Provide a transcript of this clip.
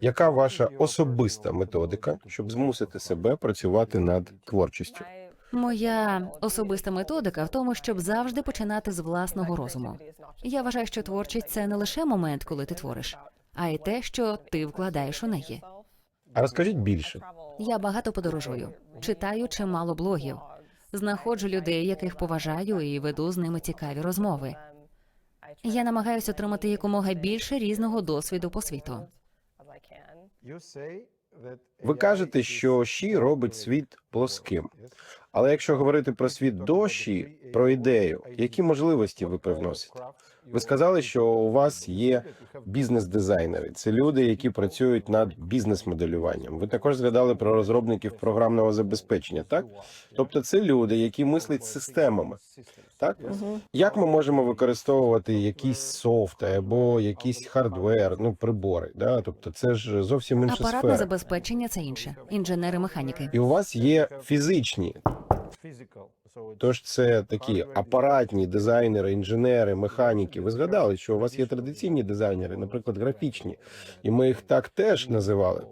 Яка ваша особиста методика, щоб змусити себе працювати над творчістю? Моя особиста методика в тому, щоб завжди починати з власного розуму. Я вважаю, що творчість це не лише момент, коли ти твориш, а й те, що ти вкладаєш у неї. А розкажіть більше. Я багато подорожую, читаю чимало блогів, знаходжу людей, яких поважаю, і веду з ними цікаві розмови. Я намагаюся отримати якомога більше різного досвіду по світу. Ви кажете, що Ші робить світ плоским. Але якщо говорити про світ до щі, про ідею, які можливості ви привносите? Ви сказали, що у вас є бізнес-дизайнери. Це люди, які працюють над бізнес-моделюванням. Ви також згадали про розробників програмного забезпечення, так? Тобто, це люди, які мислять системами. Так як ми можемо використовувати якийсь софт або якийсь хардвер, ну прибори, да? Тобто, це ж зовсім інша Апаратне сфера. забезпечення це інше. Інженери механіки. І у вас є фізичні, тож це такі апаратні дизайнери, інженери, механіки. Ви згадали, що у вас є традиційні дизайнери, наприклад, графічні, і ми їх так теж називали.